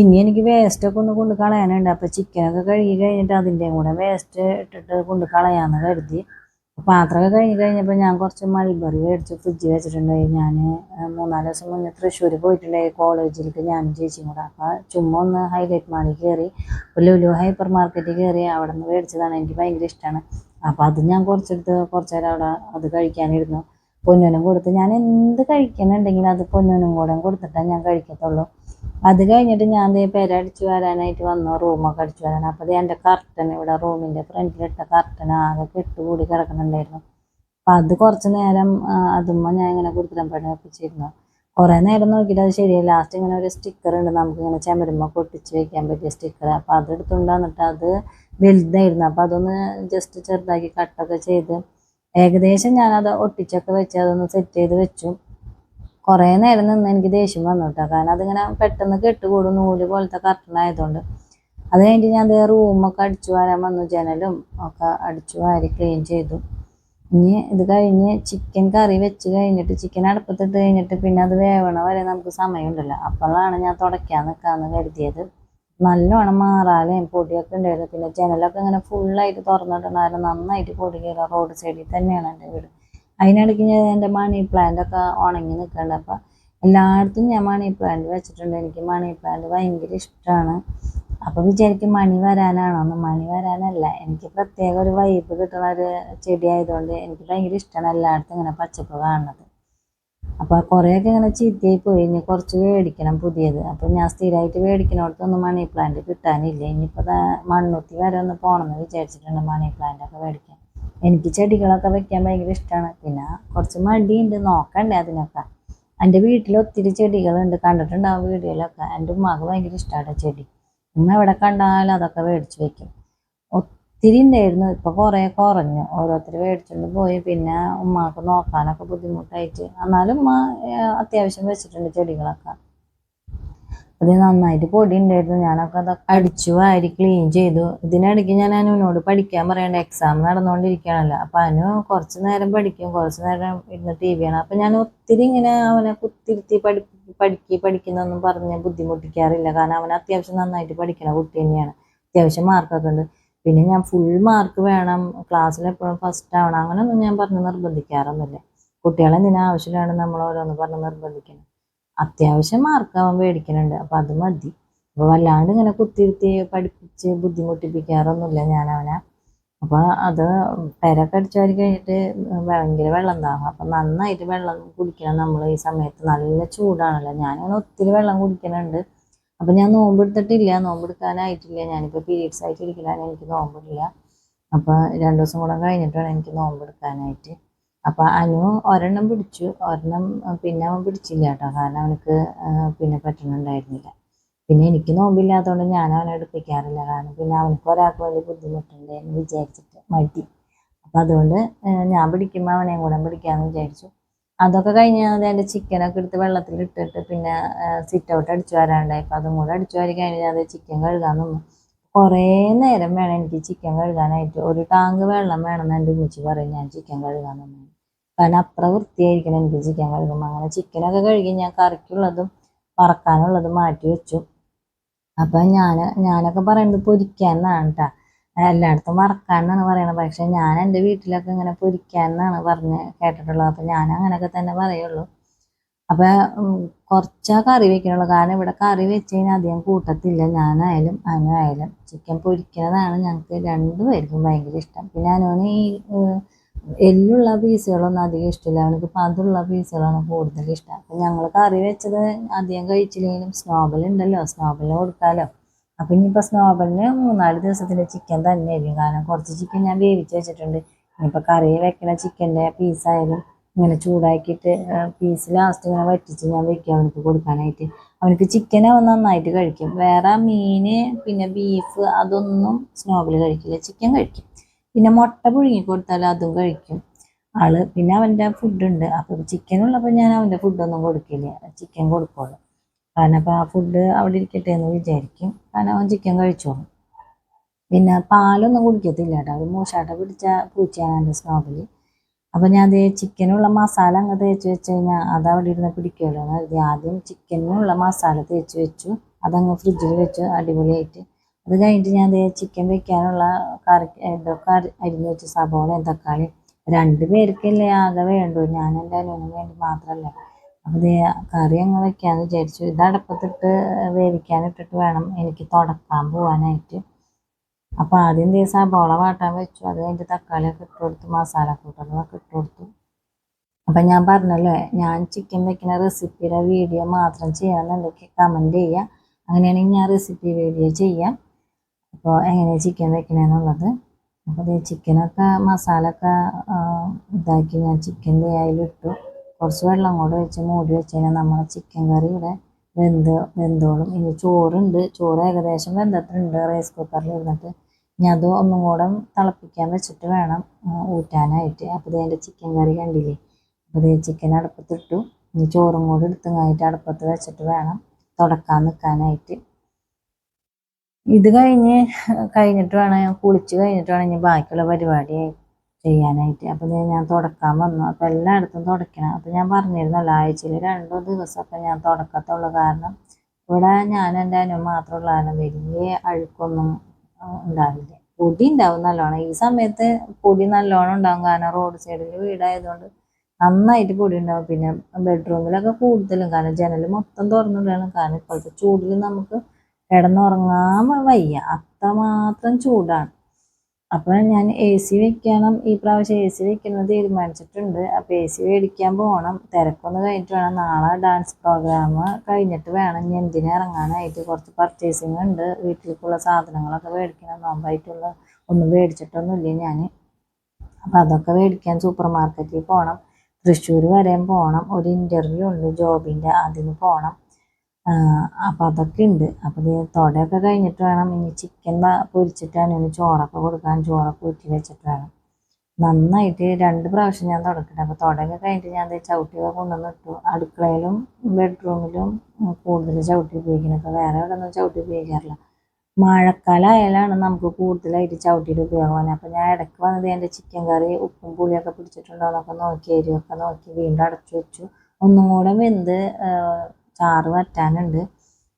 ഇനി എനിക്ക് വേസ്റ്റ് ഒക്കെ ഒന്ന് കൊണ്ട് കളയാനുണ്ട്. അപ്പോൾ ചിക്കനൊക്കെ കഴുകി കഴിഞ്ഞിട്ട് അതിന്റെയും കൂടെ വേസ്റ്റ് ഇട്ടിട്ട് കൊണ്ട് കളയാമെന്ന് കരുതി. പാത്രമൊക്കെ കഴിഞ്ഞ് കഴിഞ്ഞപ്പോൾ ഞാൻ കുറച്ച് മൾബറി മേടിച്ച് ഫ്രിഡ്ജിൽ വെച്ചിട്ടുണ്ടായി ഞാൻ മൂന്നാൽ ദിവസം മുന്നേ തൃശ്ശൂർ പോയിട്ടുണ്ടായി കോളേജിലേക്ക് ഞാനും ചേച്ചിയും കൂടെ. അപ്പോൾ ചുമ്മാ ഒന്ന് ഹൈലൈറ്റ് മാളിൽ കയറി ലുലു ഹൈപ്പർ മാർക്കറ്റിൽ കയറി അവിടെ നിന്ന് മേടിച്ചതാണ്. എനിക്ക് ഭയങ്കര ഇഷ്ടമാണ് അപ്പോൾ അത് ഞാൻ കുറച്ചെടുത്ത് കുറച്ച് നേരം അവിടെ അത് കഴിക്കാനിരുന്നു. പൊന്നൂനും കൊടുത്ത് ഞാൻ എന്ത് കഴിക്കണുണ്ടെങ്കിലും അത് പൊന്നൂനും കൂടെ കൊടുത്തിട്ടാണ് ഞാൻ കഴിക്കത്തുള്ളൂ. അത് കഴിഞ്ഞിട്ട് ഞാൻ ദേ പെര അടിച്ചു വരാനായിട്ട് വന്നു റൂമൊക്കെ അടിച്ചു വരാൻ അപ്പോൾ എന്റെ കർട്ടൻ ഇവിടെ റൂമിന്റെ ഫ്രണ്ടിലിട്ട കർട്ടൻ ആകെ കെട്ടുകൂടി കിടക്കുന്നുണ്ടായിരുന്നു. അപ്പം അത് കുറച്ച് നേരം അതുമ്മ ഞാൻ ഇങ്ങനെ കുരുത്തരം പണി വെപ്പിച്ചിരുന്നു കുറേ നേരം നോക്കിയിട്ട് അത് ശരിയായി ലാസ്റ്റ് ഇങ്ങനെ ഒരു സ്റ്റിക്കർ ഉണ്ട് നമുക്ക് ഇങ്ങനെ ചുമരുമ്മ പൊട്ടിച്ച് വെക്കാൻ പറ്റിയ സ്റ്റിക്കർ അപ്പോൾ അത് വന്നിട്ട് അത് വലുതായിരുന്നു. അപ്പോൾ അതൊന്ന് ജസ്റ്റ് ചെറുതാക്കി കട്ടൊക്കെ ചെയ്ത് ഏകദേശം ഞാനത് ഒട്ടിച്ചൊക്കെ വെച്ച് അതൊന്ന് സെറ്റ് ചെയ്ത് വെച്ചു. കുറേ നേരം നിന്ന് എനിക്ക് ദേഷ്യം വന്നു കേട്ടോ കാരണം അതിങ്ങനെ പെട്ടെന്ന് കെട്ടുകൂടും നൂൽ പോലത്തെ കർട്ടൻ ആയതുകൊണ്ട്. അത് കഴിഞ്ഞിട്ട് ഞാൻ ദേ റൂമൊക്കെ അടിച്ചു വാരാൻ വന്നു ജനലും ഒക്കെ അടിച്ചു വാരി ക്ലീൻ ചെയ്തു. ഇനി ഇത് കഴിഞ്ഞ് ചിക്കൻ കറി വെച്ച് കഴിഞ്ഞിട്ട് ചിക്കൻ അടുപ്പത്തിട്ട് കഴിഞ്ഞിട്ട് പിന്നെ അത് വേവണ വരെ നമുക്ക് സമയമുണ്ടല്ലോ. അപ്പോഴാണ് ഞാൻ തുടയ്ക്കാൻ നിൽക്കാമെന്ന് കരുതിയത്. നല്ലോണം മാറാലേം പൊടിയൊക്കെ ഉണ്ടായിരുന്നു. പിന്നെ ജനലൊക്കെ ഇങ്ങനെ ഫുള്ളായിട്ട് തുറന്നിട്ടുണ്ടായിരുന്നു. നന്നായിട്ട് പൊടി കയറുക റോഡ് സൈഡിൽ തന്നെയാണ് എന്റെ വീട്. അതിനിടയ്ക്ക് ഞാൻ എന്റെ മണി പ്ലാന്റ് ഒക്കെ ഉണങ്ങി നിൽക്കുന്നുണ്ട്. അപ്പം എല്ലായിടത്തും ഞാൻ മണി പ്ലാന്റ് വെച്ചിട്ടുണ്ട്. എനിക്ക് മണി പ്ലാന്റ് ഭയങ്കര ഇഷ്ടമാണ്. അപ്പോൾ വിചാരിക്കും മണി വരാനാണോന്ന് മണി വരാനല്ല. എനിക്ക് പ്രത്യേക ഒരു വൈബ് കിട്ടുന്ന ഒരു ചെടി ആയതുകൊണ്ട് എനിക്ക് ഭയങ്കര ഇഷ്ടമാണ് എല്ലായിടത്തും ഇങ്ങനെ പച്ചപ്പ് കാണുന്നത്. അപ്പോൾ കുറേയൊക്കെ ഇങ്ങനെ ചീത്തയായി പോയി. ഇനി കുറച്ച് മേടിക്കണം പുതിയത്. അപ്പോൾ ഞാൻ സ്ഥിരമായിട്ട് മേടിക്കുന്നിടത്തൊന്നും മണി പ്ലാന്റ് കിട്ടാനില്ല. ഇനിയിപ്പോൾ മണ്ണുത്തി വരെ ഒന്ന് പോകണമെന്ന് വിചാരിച്ചിട്ടുണ്ട് മണി പ്ലാന്റൊക്കെ മേടിക്കാൻ. എനിക്ക് ചെടികളൊക്കെ വെക്കാൻ ഭയങ്കര ഇഷ്ടമാണ് പിന്നെ കുറച്ച് മടിയുണ്ട്. നോക്കണ്ടേ അതിനൊക്കെ. എന്റെ വീട്ടിൽ ഒത്തിരി ചെടികളുണ്ട്. കണ്ടിട്ടുണ്ടാവും വീഡിയോയിലൊക്കെ. എന്റെ ഉമ്മാക്ക് ഭയങ്കര ഇഷ്ടമാണ് ചെടി. ഉമ്മ എവിടെ കണ്ടാലും അതൊക്കെ മേടിച്ച് വെക്കും. ഒത്തിരി ഉണ്ടായിരുന്നു ഇപ്പോൾ കുറേ കുറഞ്ഞു. ഓരോരുത്തർ മേടിച്ചുകൊണ്ട് പോയി. പിന്നെ ഉമ്മാക്ക് നോക്കാനൊക്കെ ബുദ്ധിമുട്ടായിട്ട്. എന്നാലും ഉമ്മ അത്യാവശ്യം വെച്ചിട്ടുണ്ട് ചെടികളൊക്കെ. അത് നന്നായിട്ട് പൊടി ഉണ്ടായിരുന്നു ഞാനൊക്കെ അതൊക്കെ അടിച്ചു വാരി ക്ലീൻ ചെയ്തു. ഇതിനിടയ്ക്ക് ഞാൻ അനുവിനോട് പഠിക്കാൻ പറയണ്ട. എക്സാം നടന്നുകൊണ്ടിരിക്കുകയാണല്ലോ. അപ്പം അനു കുറച്ച് നേരം പഠിക്കും കുറച്ച് നേരം ഇരുന്ന് ടി വി ആണ് അപ്പം ഞാൻ ഒത്തിരി ഇങ്ങനെ അവനെ കുത്തിരുത്തി പഠി പഠിക്ക് പഠിക്കുന്നൊന്നും പറഞ്ഞ് ബുദ്ധിമുട്ടിക്കാറില്ല. കാരണം അവൻ അത്യാവശ്യം നന്നായിട്ട് പഠിക്കണ കുട്ടി തന്നെയാണ്. അത്യാവശ്യം മാർക്കൊക്കെ ഉണ്ട്. പിന്നെ ഞാൻ ഫുൾ മാർക്ക് വേണം ക്ലാസ്സിൽ എപ്പോഴും ഫസ്റ്റ് ആവണം അങ്ങനെയൊന്നും ഞാൻ പറഞ്ഞ് നിർബന്ധിക്കാറൊന്നുമില്ല. കുട്ടികളെ എന്തിനാ ആവശ്യമാണ് നമ്മൾ ഓരോന്ന് പറഞ്ഞ് നിർബന്ധിക്കണം. അത്യാവശ്യം മാർക്ക് അവൻ മേടിക്കുന്നുണ്ട് അപ്പം അത് മതി. അപ്പോൾ വല്ലാണ്ട് ഇങ്ങനെ കുത്തിരുത്തി പഠിപ്പിച്ച് ബുദ്ധിമുട്ടിപ്പിക്കാറൊന്നുമില്ല ഞാൻ അവനെ. അപ്പോൾ അത് പെരൊക്കെ അടിച്ചു കഴിഞ്ഞിട്ട് ഭയങ്കര വെള്ളം താങ്ങും. അപ്പം നന്നായിട്ട് വെള്ളം കുടിക്കണം നമ്മൾ ഈ സമയത്ത്. നല്ല ചൂടാണല്ലോ. ഞാനങ്ങനെ ഒത്തിരി വെള്ളം കുടിക്കുന്നുണ്ട് അപ്പം ഞാൻ നോമ്പെടുത്തിട്ടില്ല നോമ്പെടുക്കാനായിട്ടില്ല ഞാനിപ്പോൾ പീരീഡ്സ് ആയിട്ട് ഇരിക്കലാണ് എനിക്ക് നോമ്പില്ല. അപ്പോൾ രണ്ട് ദിവസം കൂടെ കഴിഞ്ഞിട്ടാണ് എനിക്ക് നോമ്പെടുക്കാനായിട്ട് അപ്പോൾ അനു ഒരെണ്ണം പിടിച്ചു. ഒരെണ്ണം പിന്നെ അവൻ പിടിച്ചില്ല കേട്ടോ. കാരണം അവനക്ക് പിന്നെ പറ്റണുണ്ടായിരുന്നില്ല പിന്നെ എനിക്ക് നോമ്പില്ലാത്തതുകൊണ്ട് ഞാൻ അവനെ എടുപ്പിക്കാറില്ല. കാരണം പിന്നെ അവനക്ക് ഒരാൾക്ക് വലിയ ബുദ്ധിമുട്ടുണ്ട് എന്ന് വിചാരിച്ചിട്ട് മടി. അപ്പം അതുകൊണ്ട് ഞാൻ പിടിക്കുമ്പോൾ അവനെയും കൂടെ പിടിക്കാമെന്ന് വിചാരിച്ചു. അതൊക്കെ കഴിഞ്ഞ് അതിന്റെ ചിക്കനൊക്കെ എടുത്ത് വെള്ളത്തിൽ ഇട്ടിട്ട് പിന്നെ സിറ്റ് ഔട്ട് അടിച്ചു വരാണ്ടായി. അപ്പം അതും കൂടെ അടിച്ചു വാരി കഴിഞ്ഞാൽ അത് ചിക്കൻ കഴുകാൻ നിന്നു. കുറേ നേരം വേണം എനിക്ക് ചിക്കൻ കഴുകാനായിട്ട്. ഒരു ടാങ്ക് വെള്ളം വേണമെന്ന് എന്റെ ഉമ്മച്ചി പറയും ഞാൻ ചിക്കൻ കഴുകാൻ നിന്നു. കാരണം അത്ര വൃത്തിയായിരിക്കണം എനിക്ക് ചിക്കൻ കഴുകുമ്പോൾ. അങ്ങനെ ചിക്കനൊക്കെ കഴുകി ഞാൻ കറിക്കുള്ളതും വറക്കാനുള്ളതും മാറ്റി വെച്ചു. അപ്പം ഞാൻ ഞാനൊക്കെ പറയുന്നത് പൊരിക്കാൻ എന്നാണ് കേട്ടോ എല്ലായിടത്തും വറക്കാൻ എന്നാണ് പറയുന്നത് പക്ഷെ ഞാൻ എന്റെ വീട്ടിലൊക്കെ ഇങ്ങനെ പൊരിക്കാൻ എന്നാണ് പറഞ്ഞ് കേട്ടിട്ടുള്ളത്. അപ്പം ഞാൻ അങ്ങനെയൊക്കെ തന്നെ പറയുള്ളൂ. അപ്പം കുറച്ചാ കറി വെക്കണുള്ളൂ. കാരണം ഇവിടെ കറി വെച്ച് കഴിഞ്ഞാൽ അധികം കൂട്ടത്തില്ല. ഞാനായാലും അനുവായാലും ചിക്കൻ പൊരിക്കുന്നതാണ് ഞങ്ങൾക്ക് രണ്ടുപേർക്കും ഭയങ്കര ഇഷ്ടം. പിന്നെ അനുവിന് ഈ എല്ലുള്ള പീസുകളൊന്നും അധികം ഇഷ്ടമില്ല. അവനക്ക് പതുള്ള പീസുകളാണ് കൂടുതൽ ഇഷ്ടം. അപ്പം ഞങ്ങൾ കറി വെച്ചത് അധികം കഴിച്ചില്ലെങ്കിലും സ്നോബൽ ഉണ്ടല്ലോ. സ്നോബലിന് കൊടുക്കാമല്ലോ അപ്പം ഇനിയിപ്പോൾ സ്നോബലിന് മൂന്നാൽ ദിവസത്തിന്റെ ചിക്കൻ തന്നെയായിരിക്കും. കാരണം കുറച്ച് ചിക്കൻ ഞാൻ വേവിച്ച് വെച്ചിട്ടുണ്ട്. ഇനിയിപ്പോൾ കറി വെക്കണ ചിക്കന്റെ പീസായാലും ഇങ്ങനെ ചൂടാക്കിയിട്ട് പീസ് ലാസ്റ്റ് ഇങ്ങനെ വറ്റിച്ച് ഞാൻ വെക്കും അവനക്ക് കൊടുക്കാനായിട്ട്. അവനക്ക് ചിക്കൻ അവൻ നന്നായിട്ട് കഴിക്കും. വേറെ മീൻ പിന്നെ ബീഫ് അതൊന്നും സ്നോബിൽ കഴിക്കില്ല. ചിക്കൻ കഴിക്കും. പിന്നെ മുട്ട പുഴുങ്ങി കൊടുത്താൽ അതും കഴിക്കും. ആൾ പിന്നെ അവന്റെ ഫുഡുണ്ട് അപ്പോൾ ചിക്കൻ ഉള്ളപ്പോൾ ഞാൻ അവന്റെ ഫുഡൊന്നും കൊടുക്കില്ല. ചിക്കൻ കൊടുക്കുള്ളൂ. കാരണം അപ്പോൾ ആ ഫുഡ് അവിടെ ഇരിക്കട്ടെ എന്ന് വിചാരിക്കും. കാരണം അവൻ ചിക്കൻ കഴിച്ചോളും. പിന്നെ പാലൊന്നും കുടിക്കത്തില്ല കേട്ടോ. അത് മൂശാട്ട പിടിച്ച പൂച്ചയാണ് എന്റെ സ്നോബിൽ അപ്പോൾ ഞാൻ അതേ ചിക്കനുള്ള മസാല അങ്ങ് തേച്ച് വെച്ച് കഴിഞ്ഞാൽ അത് അവിടെ ഇരുന്ന് പിടിക്കുമല്ലോ കരുതി ആദ്യം ചിക്കനുള്ള മസാല തേച്ച് വെച്ചു. അതങ്ങ് ഫ്രിഡ്ജിൽ വെച്ച് അടിപൊളിയായിട്ട്. അത് കഴിഞ്ഞിട്ട് ഞാൻ ചിക്കൻ വെക്കാനുള്ള കറി ഇതൊക്കെ അരിഞ്ഞ് വെച്ച സബോളയും തക്കാളി രണ്ട് പേർക്കല്ലേ ആകെ വേണ്ടൂ ഞാൻ എന്റെ അനുവിനും വേണ്ടി മാത്രമല്ല ദേ കറി അങ്ങ് വെക്കാമെന്ന് വിചാരിച്ചു. ഇത് അടുപ്പത്തിട്ട് വേവിക്കാനിട്ടിട്ട് വേണം എനിക്ക് തുടക്കാൻ പോകാനായിട്ട് അപ്പോൾ ആദ്യം ദേ സബോള വാട്ടാൻ വെച്ചു. അത് കഴിഞ്ഞിട്ട് തക്കാളിയൊക്കെ ഇട്ട് കൊടുത്തു മസാല കൂട്ടുകളൊക്കെ ഇട്ട് കൊടുത്തു. അപ്പം ഞാൻ പറഞ്ഞല്ലേ ഞാൻ ചിക്കൻ വെക്കുന്ന റെസിപ്പിയുടെ വീഡിയോ മാത്രം ചെയ്യണമെന്നുണ്ടെങ്കിൽ കമന്റ് ചെയ്യുക അങ്ങനെയാണെങ്കിൽ ഞാൻ റെസിപ്പി വീഡിയോ ചെയ്യാം. അപ്പോൾ എങ്ങനെയാണ് ചിക്കൻ വെക്കണമെന്നുള്ളത് അപ്പോൾ ചിക്കനൊക്കെ മസാലയൊക്കെ ഇതാക്കി ഞാൻ ചിക്കന്റെ അതിലിട്ടു. കുറച്ച് വെള്ളം കൂടെ വെച്ച് മൂടി വെച്ച് കഴിഞ്ഞാൽ ചിക്കൻ കറി വെന്ത് വെന്തോളും. ഇനി ചോറുണ്ട്. ചോറ് ഏകദേശം വെന്തിട്ടുണ്ട്. റൈസ് കുക്കറിൽ ഇരുന്നിട്ട്. ഇനി അത് ഒന്നും കൂടെ തിളപ്പിക്കാൻ വെച്ചിട്ട് വേണം ഊറ്റാനായിട്ട്. അപ്പോൾ ഇതിന്റെ ചിക്കൻ കറി കണ്ടില്ലേ? അപ്പോൾ ഇത് ചിക്കൻ അടുപ്പത്തിട്ടു ഇനി ചോറും കൂടെ എടുത്തുങ്ങായിട്ട് അടുപ്പത്ത് വെച്ചിട്ട് വേണം തുടക്കാൻ നിൽക്കാനായിട്ട്. ഇത് കഴിഞ്ഞ് കഴിഞ്ഞിട്ട് വേണം കുളിച്ച് കഴിഞ്ഞിട്ട് വേണം ഇനി ബാക്കിയുള്ള പരിപാടി ചെയ്യാനായിട്ട്. അപ്പോൾ ഞാൻ തുടക്കാൻ വന്നു. അപ്പോൾ എല്ലായിടത്തും തുടയ്ക്കണം അപ്പോൾ ഞാൻ പറഞ്ഞിരുന്നല്ലോ ആഴ്ചയിൽ രണ്ടോ ദിവസമൊക്കെ ഞാൻ തുടക്കത്തുള്ളൂ. കാരണം ഇവിടെ ഞാൻ എന്റെ അനു മാത്രമുള്ള കാരണം വലിയ അഴുക്കൊന്നും ഉണ്ടാവില്ല. പൊടി ഉണ്ടാവും നല്ലോണം. ഈ സമയത്ത് പൊടി നല്ലോണം ഉണ്ടാവും. കാരണം റോഡ് സൈഡിൽ വീടായതുകൊണ്ട് നന്നായിട്ട് പൊടി ഉണ്ടാവും. പിന്നെ ബെഡ്റൂമിലൊക്കെ കൂടുതലും. കാരണം ജനൽ മൊത്തം തുറന്നിടണം കാരണം ഇപ്പോഴത്തെ ചൂടിൽ നമുക്ക് കിടന്നുറങ്ങാൻ വയ്യ. അത്രമാത്രം ചൂടാണ്. അപ്പോൾ ഞാൻ എ സി വെക്കണം. ഈ പ്രാവശ്യം എ സി വെക്കുന്നത് തീരുമാനിച്ചിട്ടുണ്ട്. അപ്പോൾ എ സി മേടിക്കാൻ പോകണം തിരക്കൊന്ന് കഴിഞ്ഞിട്ട് വേണം. നാളെ ഡാൻസ് പ്രോഗ്രാം കഴിഞ്ഞിട്ട് വേണം. ഇനി എന്തിനു ഇറങ്ങാനായിട്ട്? കുറച്ച് പർച്ചേസിങ് ഉണ്ട്. വീട്ടിലേക്കുള്ള സാധനങ്ങളൊക്കെ മേടിക്കണം. നോമ്പായിട്ടുള്ള ഒന്നും മേടിച്ചിട്ടൊന്നുമില്ല ഞാൻ. അപ്പോൾ അതൊക്കെ മേടിക്കാൻ സൂപ്പർ മാർക്കറ്റിൽ പോകണം തൃശ്ശൂർ വരെയും പോകണം ഒരു ഇന്റർവ്യൂ ഉണ്ട്. ജോബിന്റെ അതിന് പോകണം അപ്പോൾ അതൊക്കെ ഉണ്ട്. അപ്പോൾ തുടയൊക്കെ കഴിഞ്ഞിട്ട് വേണം ഇനി ചിക്കൻ പൊരിച്ചിട്ടാണ് ഇനി ചോറൊക്കെ കൊടുക്കാൻ ചോറൊക്കെ ഊറ്റി വെച്ചിട്ട് വേണം. നന്നായിട്ട് രണ്ട് പ്രാവശ്യം ഞാൻ തുടക്കട്ടെ. അപ്പോൾ തുടയൊക്കെ കഴിഞ്ഞിട്ട് ഞാൻ ചവിട്ടിയൊക്കെ കൊണ്ടുവന്ന് ഇട്ടു. അടുക്കളയിലും ബെഡ്റൂമിലും കൂടുതൽ ചവിട്ടി ഉപയോഗിക്കുന്നത് വേറെ എവിടെ ഒന്നും ചവിട്ടി ഉപയോഗിക്കാറില്ല. മഴക്കാലം ആയാലാണ് നമുക്ക് കൂടുതലായിട്ട് ചവിട്ടിയിട്ട് ഉപയോഗമാണ് അപ്പോൾ ഞാൻ ഇടയ്ക്ക് വന്നത് എന്റെ ചിക്കൻ കറി ഉപ്പും പുളിയൊക്കെ പിടിച്ചിട്ടുണ്ടോ എന്നൊക്കെ നോക്കി എരിവൊക്കെ നോക്കി വീണ്ടും അടച്ചു വെച്ചു. ഒന്നും കൂടെ വെന്ത് ചാറ് വറ്റാനുണ്ട്.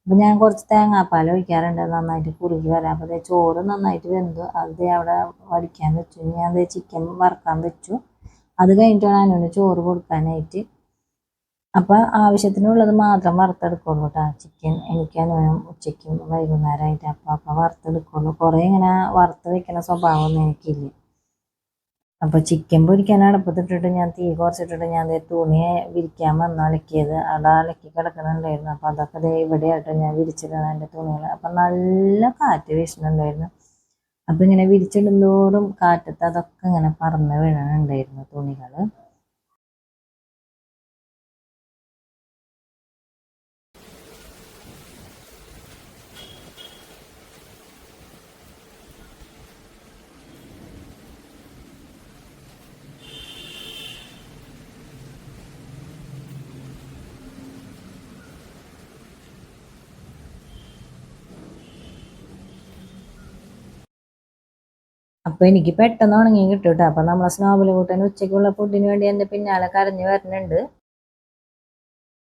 അപ്പം ഞാൻ കുറച്ച് തേങ്ങാപ്പാൽ ഒഴിക്കാറുണ്ട്. നന്നായിട്ട് കുറുകി വരാം. അപ്പോൾ ചോറ് നന്നായിട്ട് വെന്തു. അത് അവിടെ വടിക്കാൻ വെച്ചു. ഞാൻ അത് ചിക്കൻ വറുക്കാൻ വെച്ചു. അത് കഴിഞ്ഞിട്ടാണ് അനുവിന് ചോറ് കൊടുക്കാനായിട്ട്. അപ്പോൾ ആവശ്യത്തിനുള്ളത് മാത്രം വറുത്തെടുക്കുള്ളൂ കേട്ടോ. ചിക്കൻ എനിക്ക് അനുവനം ഉച്ചയ്ക്കും വൈകുന്നേരമായിട്ട് അപ്പം അപ്പം വറുത്തെടുക്കുള്ളൂ. കുറേ ഇങ്ങനെ വറുത്ത് വെക്കുന്ന സ്വഭാവമൊന്നും എനിക്കില്ല. അപ്പോൾ ചിക്കൻ പൊരിക്കാൻ അടുപ്പത്തിട്ടിട്ട് ഞാൻ തീ കുറച്ചിട്ടിട്ട് ഞാൻ തുണിയെ തുണി വിരിക്കാൻ വന്ന് അലക്കിയത്. അവിടെ അലക്കി കിടക്കണുണ്ടായിരുന്നു. അപ്പോൾ അതൊക്കെ ദേ ഇവിടെയായിട്ട് ഞാൻ വിരിച്ചിടണം എന്റെ തുണികൾ. അപ്പം നല്ല കാറ്റ് വീശുന്നുണ്ടായിരുന്നു അപ്പം ഇങ്ങനെ വിരിച്ചിടുന്തോറും കാറ്റത്ത് അതൊക്കെ ഇങ്ങനെ പറന്ന് വീഴണുണ്ടായിരുന്നു തുണികൾ അപ്പോൾ എനിക്ക് പെട്ടെന്ന് ഉണങ്ങി കിട്ടും കേട്ടോ അപ്പോൾ നമ്മളെ സ്നോബിൽ കൂട്ടാൻ ഉച്ചയ്ക്കുള്ള ഫുഡിന് വേണ്ടി എന്റെ പിന്നാലെ കരഞ്ഞു വരുന്നുണ്ട്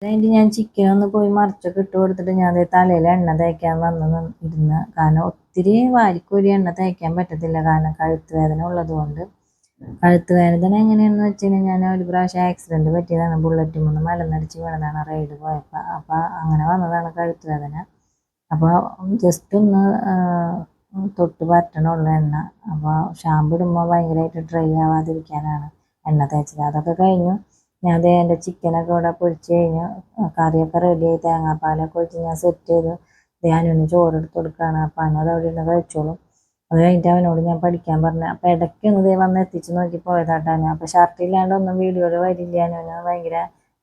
അതിന്റെ ഞാൻ ചിക്കൻ ഒന്ന് പോയി മറിച്ചൊക്കെ ഇട്ട് കൊടുത്തിട്ട് ഞാൻ ദേ തലയിൽ എണ്ണ തേക്കാൻ വന്ന് ഇരുന്ന്. കാരണം ഒത്തിരി വാരിക്കൊരു എണ്ണ തേക്കാൻ പറ്റത്തില്ല. കാരണം കഴുത്ത് വേദന ഉള്ളത് കൊണ്ട്. കഴുത്ത് വേദന എങ്ങനെയാണെന്ന് വെച്ച് കഴിഞ്ഞാൽ ഞാൻ ഒരു പ്രാവശ്യം ആക്സിഡന്റ് പറ്റിയതാണ്. ബുള്ളറ്റ് മൂന്ന് മലന്നടിച്ച് വീണതാണ് റൈഡ് പോയപ്പോൾ അപ്പോൾ അങ്ങനെ വന്നതാണ് കഴുത്ത് വേദന. അപ്പോൾ ജസ്റ്റ് ഒന്ന് തൊട്ട് പറ്റണുള്ള എണ്ണ. അപ്പോൾ ഷാമ്പു ഇടുമ്പോൾ ഭയങ്കരമായിട്ട് ഡ്രൈ ആവാതിരിക്കാനാണ് എണ്ണ തേച്ചത്. അതൊക്കെ കഴിഞ്ഞു. ഞാൻ ദേ എന്റെ ചിക്കനൊക്കെ ഇവിടെ പൊരിച്ച് കഴിഞ്ഞു. കറിയൊക്കെ റെഡിയായി തേങ്ങാപ്പാലൊക്കെ ഒഴിച്ച് ഞാൻ സെറ്റ് ചെയ്തു. ധ്യാനൊന്ന് ചോറ് എടുത്ത് കൊടുക്കുകയാണ് അപ്പം അന്നത് അവിടെ ഇരുന്ന് കഴിച്ചോളും. അത് കഴിഞ്ഞിട്ട് അവനോട് ഞാൻ പഠിക്കാൻ പറഞ്ഞു. അപ്പം ഇടയ്ക്ക് ഒന്ന് ദൈവം വന്ന് എത്തിച്ച് നോക്കി പോയതാട്ടാ ഞാൻ. ഷർട്ട് ഇല്ലാണ്ട് ഒന്നും വീഡിയോയിൽ വരില്ല അവന് ഭയങ്കര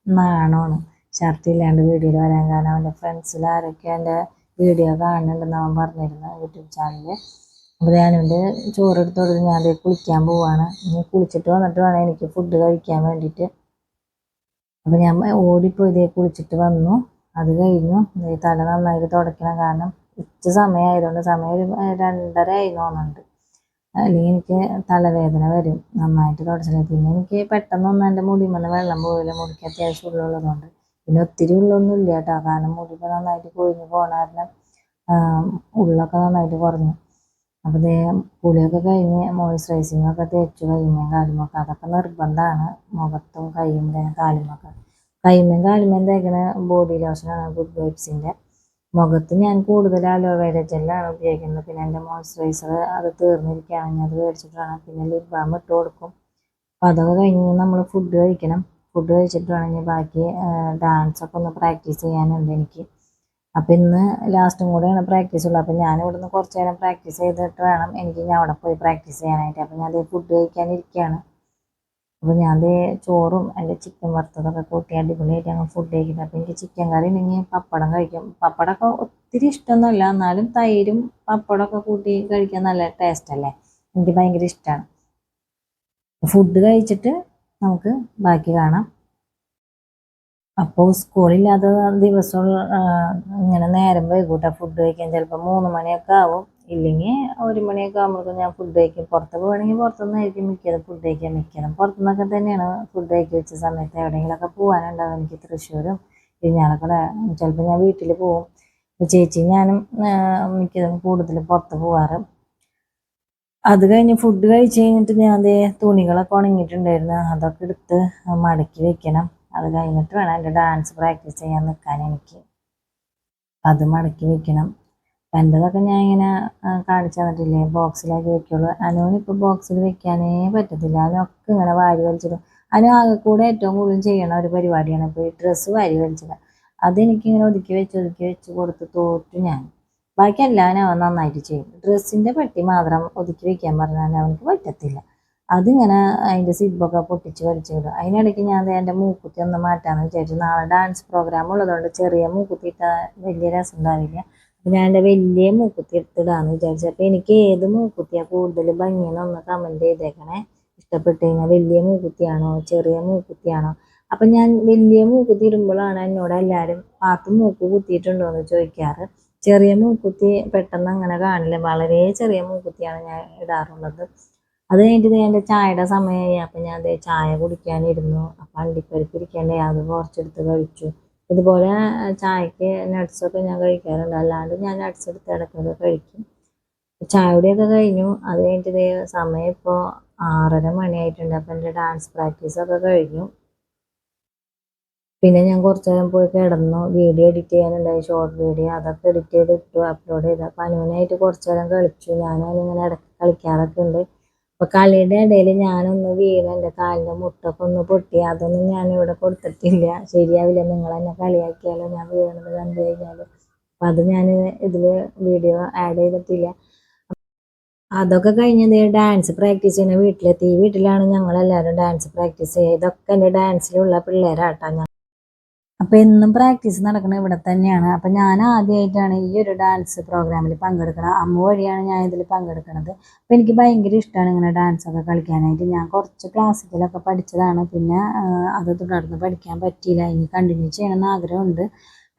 നാണമാണ്. ഷർട്ട് ഇല്ലാണ്ട് വീഡിയോയിൽ വരാൻ കാരണം അവന്റെ ഫ്രണ്ട്സിൽ ആരൊക്കെ എന്റെ വീഡിയോ കാണുന്നുണ്ടെന്ന് അവൻ പറഞ്ഞിരുന്നു യൂട്യൂബ് ചാനലിൽ അപ്പോൾ ഞാനുണ്ട് ചോറ് എടുത്ത് കൊടുത്ത് ഞാൻ അതേ കുളിക്കാൻ പോവാണ്. ഇനി കുളിച്ചിട്ട് വന്നിട്ട് വേണം എനിക്ക് ഫുഡ് കഴിക്കാൻ വേണ്ടിയിട്ട്. അപ്പോൾ ഞാൻ ഓടിപ്പോയി ഇതേ കുളിച്ചിട്ട് വന്നു. അത് കഴിഞ്ഞു. തല നന്നായിട്ട് തുടയ്ക്കണം കാരണം ഉച്ച സമയമായതുകൊണ്ട് സമയം ഒരു രണ്ടര ആയി തോന്നുന്നുണ്ട്. അല്ലെങ്കിൽ എനിക്ക് തലവേദന വരും. നന്നായിട്ട് തുടച്ചില്ല പിന്നെ എനിക്ക് പെട്ടെന്നൊന്നും എന്റെ മുടിമെന്ന് വെള്ളം പോയില്ല മുടിക്ക് അത്യാവശ്യം ഉള്ളുള്ളതുകൊണ്ട് പിന്നെ ഒത്തിരി ഉള്ളൊന്നും ഇല്ല കേട്ടോ. കാരണം മുടിയൊക്കെ നന്നായിട്ട് കൊഴിഞ്ഞു പോകണ കാരണം ഉള്ളൊക്കെ നന്നായിട്ട് കുറഞ്ഞു. അപ്പോൾ ദേ കുളിയൊക്കെ കഴിഞ്ഞ് മോയിസ്ചറൈസിംഗ് ഒക്കെ തേച്ചു കൈമേം കാലുമൊക്കെ അതൊക്കെ നിർബന്ധമാണ്. മുഖത്തും കൈയും കാലുമൊക്കെ. കൈമേം കാലുമേം തേക്കണ ബോഡി ലോഷനാണ് ഗുഡ് വൈബ്സിന്റെ മുഖത്ത് ഞാൻ കൂടുതൽ അലോവേര ജെല്ലാണ് ഉപയോഗിക്കുന്നത്. പിന്നെ എന്റെ മോയിസ്ചറൈസർ അത് തീർന്നിരിക്കുകയാണ്. ഞാൻ അത് മേടിച്ചിട്ടാണ്. പിന്നെ ലിപ് ബാം ഇട്ട് കൊടുക്കും. അപ്പോൾ അതൊക്കെ കഴിഞ്ഞ് നമ്മൾ ഫുഡ് കഴിക്കണം. ഫുഡ് കഴിച്ചിട്ട് വേണമെങ്കിൽ ബാക്കി ഡാൻസൊക്കെ ഒന്ന് പ്രാക്ടീസ് ചെയ്യാനുണ്ട് എനിക്ക്. അപ്പം ഇന്ന് ലാസ്റ്റും കൂടെയാണ് പ്രാക്ടീസ് ഉള്ളത്. അപ്പം ഞാൻ ഇവിടുന്ന് കുറച്ച് നേരം പ്രാക്ടീസ് ചെയ്തിട്ട് വേണം എനിക്ക് ഞാൻ അവിടെ പോയി പ്രാക്ടീസ് ചെയ്യാനായിട്ട്. അപ്പം ഞാൻ ഫുഡ് കഴിക്കാനിരിക്കുകയാണ്. അപ്പോൾ ഞാൻ ദേ ചോറും എന്റെ ചിക്കൻ വറുത്തതൊക്കെ കൂട്ടി അടിപൊളിയായിട്ട് ഞങ്ങൾ ഫുഡ് കഴിക്കുന്നത് അപ്പം എനിക്ക് ചിക്കൻ കറി ഉണ്ടെങ്കിൽ പപ്പടം കഴിക്കും. പപ്പടമൊക്കെ ഒത്തിരി ഇഷ്ടമൊന്നുമല്ല. എന്നാലും തൈരും പപ്പടമൊക്കെ കൂട്ടി കഴിക്കാൻ നല്ല ടേസ്റ്റ് അല്ലേ? എനിക്ക് ഭയങ്കര ഇഷ്ടമാണ്. ഫുഡ് കഴിച്ചിട്ട് നമുക്ക് ബാക്കി കാണാം. അപ്പോൾ സ്കൂളില്ലാത്ത ദിവസം ഇങ്ങനെ നേരം വൈകൂട്ടാ ഫുഡ് കഴിക്കാൻ. ചിലപ്പോൾ മൂന്ന് മണിയൊക്കെ ആവും. ഇല്ലെങ്കിൽ ഒരു മണിയൊക്കെ ആകുമ്പോഴേക്കും ഞാൻ ഫുഡ് കഴിക്കും. പുറത്ത് പോവുകയാണെങ്കിൽ പുറത്തുനിന്നായിരിക്കും മിക്കതും ഫുഡ് കഴിക്കാൻ. മിക്കതും പുറത്തുനിന്നൊക്കെ തന്നെയാണ് ഫുഡ് കഴിക്കി വെച്ച സമയത്ത് എവിടെയെങ്കിലുമൊക്കെ പോകാനുണ്ടാവും എനിക്ക് തൃശ്ശൂരും ഇരിഞ്ഞാലക്കുട ചിലപ്പോൾ ഞാൻ വീട്ടിൽ പോവും. ചേച്ചി ഞാനും മിക്കതും കൂടുതൽ പുറത്ത് പോവാറ്. അത് കഴിഞ്ഞ് ഫുഡ് കഴിച്ച് കഴിഞ്ഞിട്ട് ഞാൻ അതേ തുണികളൊക്കെ ഉണങ്ങിയിട്ടുണ്ടായിരുന്നു. അതൊക്കെ എടുത്ത് മടക്കി വെക്കണം. അത് കഴിഞ്ഞിട്ട് വേണം എന്റെ ഡാൻസ് പ്രാക്ടീസ് ചെയ്യാൻ നിൽക്കാൻ എനിക്ക്. അത് മടക്കി വെക്കണം. എന്റെതൊക്കെ ഞാൻ ഇങ്ങനെ കാണിച്ചു തന്നിട്ടില്ലേ? ബോക്സിലാക്കി വെക്കുള്ളൂ. അനുവിനിപ്പോൾ ബോക്സിൽ വെക്കാനേ പറ്റത്തില്ല. അവനൊക്കെ ഇങ്ങനെ വാരി വലിച്ചിടും. അനു ആകെ കൂടെ ഏറ്റവും കൂടുതൽ ചെയ്യണ ഒരു പരിപാടിയാണ്. ഇപ്പോൾ ഈ ഡ്രസ്സ് വാരി വലിച്ചിടുക. അതെനിക്കിങ്ങനെ ഒതുക്കി വെച്ച് ഒതുക്കി വെച്ച് കൊടുത്ത് തോറ്റു ഞാൻ. ബാക്കി എല്ലാവരും അവൻ നന്നായിട്ട് ചെയ്യും. ഡ്രസ്സിന്റെ പെട്ടി മാത്രം ഒതുക്കി വെക്കാൻ പറഞ്ഞാൽ അവനക്ക് പറ്റത്തില്ല. അതിങ്ങനെ അതിന്റെ സിബൊക്കെ പൊട്ടിച്ച് വലിച്ചു വിടും. അതിനിടയ്ക്ക് ഞാൻ എന്റെ മൂക്കുത്തി ഒന്ന് മാറ്റാമെന്ന് വിചാരിച്ചു. നാളെ ഡാൻസ് പ്രോഗ്രാം ഉള്ളതുകൊണ്ട് ചെറിയ മൂക്കുത്തി ഇട്ടാൽ വലിയ രസം ഉണ്ടാവില്ല ഞാൻ എന്റെ വലിയ മൂക്കുത്തി എടുത്തിടാമെന്ന് വിചാരിച്ചു. അപ്പോൾ എനിക്ക് ഏത് മൂക്കുത്തിയാണ് കൂടുതൽ ഭംഗിയെന്നൊന്ന് കമന്റ് ചെയ്തേക്കണേ. ഇഷ്ടപ്പെട്ട് കഴിഞ്ഞാൽ വലിയ മൂക്കുത്തിയാണോ ചെറിയ മൂക്കുത്തിയാണോ? അപ്പം ഞാൻ വലിയ മൂക്കുത്തി ഇടുമ്പോഴാണ് എന്നോട് എല്ലാവരും പാത്ത് മൂക്ക് കുത്തിയിട്ടുണ്ടോ എന്ന് ചോദിക്കാറ്. ചെറിയ മൂക്കുത്തി പെട്ടെന്ന് അങ്ങനെ കാണില്ല. വളരെ ചെറിയ മൂക്കുത്തിയാണ് ഞാൻ ഇടാറുള്ളത്. അത് കഴിഞ്ഞിട്ട് എന്റെ ചായയുടെ സമയമായി അപ്പം ഞാൻ അതേ ചായ കുടിക്കാനിരുന്നു. അപ്പം അണ്ടിപ്പരിപ്പ് ഇരിക്കണ്ടേ. അത് കുറച്ചെടുത്ത് കഴിച്ചു. ഇതുപോലെ ചായക്ക് നട്ട്സൊക്കെ ഞാൻ കഴിക്കാറുണ്ട്. അല്ലാണ്ട് ഞാൻ നട്ട്സ് എടുത്ത് ഇടയ്ക്കൊക്കെ കഴിക്കും. ചായയുടെയൊക്കെ കഴിഞ്ഞു. അത് കഴിഞ്ഞിട്ട് സമയം ഇപ്പോൾ ആറര മണിയായിട്ടുണ്ട്. അപ്പം എന്റെ ഡാൻസ് പ്രാക്ടീസൊക്കെ കഴിഞ്ഞു. പിന്നെ ഞാൻ കുറച്ച് നേരം പോയി കിടന്നു. വീഡിയോ എഡിറ്റ് ചെയ്യാനുണ്ടായി. ഷോർട്ട് വീഡിയോ അതൊക്കെ എഡിറ്റ് ചെയ്ത് ഇട്ടു അപ്ലോഡ് ചെയ്തു. അപ്പോൾ അനുവിനായിട്ട് കുറച്ച് നേരം കളിച്ചു. ഞാനും ഇങ്ങനെ ഇടയ്ക്ക് കളിക്കാറൊക്കെ ഉണ്ട്. അപ്പൊ കളിയുടെ ഇടയിൽ ഞാനൊന്ന് വീണ് എന്റെ കാലിന്റെ മുട്ടൊക്കെ ഒന്ന് പൊട്ടി. അതൊന്നും ഞാൻ ഇവിടെ കൊടുത്തിട്ടില്ല. ശരിയാവില്ല. നിങ്ങൾ എന്നെ കളിയാക്കിയാലോ? ഞാൻ വീണത് കണ്ടു കഴിഞ്ഞാൽ അപ്പം അത് ഞാൻ ഇതിൽ വീഡിയോ ആഡ് ചെയ്തിട്ടില്ല. അതൊക്കെ കഴിഞ്ഞത് ഡാൻസ് പ്രാക്ടീസ് ചെയ്യുന്ന വീട്ടിലെത്തി. ഈ വീട്ടിലാണ് ഞങ്ങളെല്ലാവരും ഡാൻസ് പ്രാക്ടീസ് ചെയ്യുക. ഇതൊക്കെ എന്റെ ഡാൻസിലുള്ള പിള്ളേരാട്ടോ. അപ്പൊ എന്നും പ്രാക്ടീസ് നടക്കുന്നത് ഇവിടെ തന്നെയാണ്. അപ്പൊ ഞാൻ ആദ്യമായിട്ടാണ് ഈ ഒരു ഡാൻസ് പ്രോഗ്രാമിൽ പങ്കെടുക്കുന്നത് അമ്മ വഴിയാണ് ഞാൻ ഇതിൽ പങ്കെടുക്കുന്നത് അപ്പൊ എനിക്ക് ഭയങ്കര ഇഷ്ടമാണ് ഇങ്ങനെ ഡാൻസ് ഒക്കെ കളിക്കാനായിട്ട്. ഞാൻ കുറച്ച് ക്ലാസിക്കലൊക്കെ പഠിച്ചതാണ്. പിന്നെ അത് തുടർന്ന് പഠിക്കാൻ പറ്റിയില്ല. ഇനി കണ്ടിന്യൂ ചെയ്യണമെന്ന് ആഗ്രഹമുണ്ട്.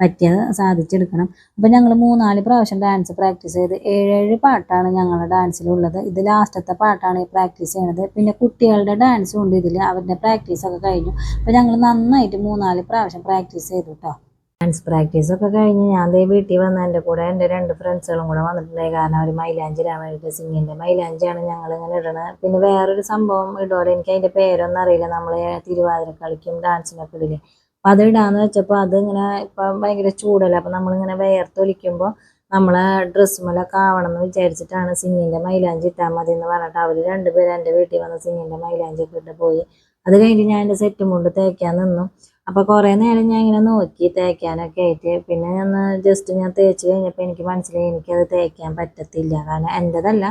പറ്റിയത് സാധിച്ചെടുക്കണം. അപ്പം ഞങ്ങൾ മൂന്നാൽ പ്രാവശ്യം ഡാൻസ് പ്രാക്ടീസ് ചെയ്ത് ഏഴേഴ് പാട്ടാണ് ഞങ്ങളുടെ ഡാൻസിലുള്ളത് ഇത് ലാസ്റ്റത്തെ പാട്ടാണ് പ്രാക്ടീസ് ചെയ്യണത്. പിന്നെ കുട്ടികളുടെ ഡാൻസും ഉണ്ട് ഇതിൽ അവരുടെ പ്രാക്ടീസ് ഒക്കെ കഴിഞ്ഞു. അപ്പം ഞങ്ങൾ നന്നായിട്ട് മൂന്നാൽ പ്രാവശ്യം പ്രാക്ടീസ് ചെയ്തു കേട്ടോ ഡാൻസ് പ്രാക്ടീസ് ഒക്കെ കഴിഞ്ഞ് ഞാൻ ദേ വീട്ടിൽ വന്ന എന്റെ കൂടെ എന്റെ രണ്ട് ഫ്രണ്ട്സുകളും കൂടെ വന്നിട്ടുണ്ടായി. കാരണം അവർ മൈലാഞ്ചി വേണ്ടിയിട്ട് സിംഗിന്റെ മൈലാഞ്ചിയാണ് ഞങ്ങൾ ഇങ്ങനെ ഇടണത്. പിന്നെ വേറൊരു സംഭവം ഇടോടെ എനിക്ക് അതിന്റെ പേരൊന്നും അറിയില്ല. നമ്മൾ തിരുവാതിര കളിക്കും ഡാൻസിനൊക്കെ ഇടില്ലേ അപ്പം അത് ഇടാന്ന് വെച്ചപ്പോൾ അത് ഇങ്ങനെ ഇപ്പം ഭയങ്കര ചൂടല്ലേ? അപ്പം നമ്മളിങ്ങനെ വേർത്തൊലിക്കുമ്പോൾ നമ്മളെ ഡ്രസ്സുമലൊക്കെ ആവണം എന്ന് വിചാരിച്ചിട്ടാണ് സിങ്ങിന്റെ മൈലാഞ്ചി ഇട്ടാൽ മതി എന്ന് പറഞ്ഞിട്ട് അവർ രണ്ടുപേരും എന്റെ വീട്ടിൽ വന്ന് സിങ്ങിന്റെ മൈലാഞ്ചി ഒക്കെ ഇട്ട് പോയി. അത് കഴിഞ്ഞ് ഞാൻ എന്റെ സെറ്റും കൊണ്ട് തേക്കാൻ നിന്നു. അപ്പോൾ കുറേ നേരം ഞാൻ ഇങ്ങനെ നോക്കി തേക്കാനൊക്കെ ആയിട്ട്. പിന്നെ ഞാൻ ജസ്റ്റ് ഞാൻ തേച്ച് കഴിഞ്ഞപ്പോൾ എനിക്ക് മനസ്സിലായി എനിക്കത് തേക്കാൻ പറ്റത്തില്ല. കാരണം എന്റെതല്ല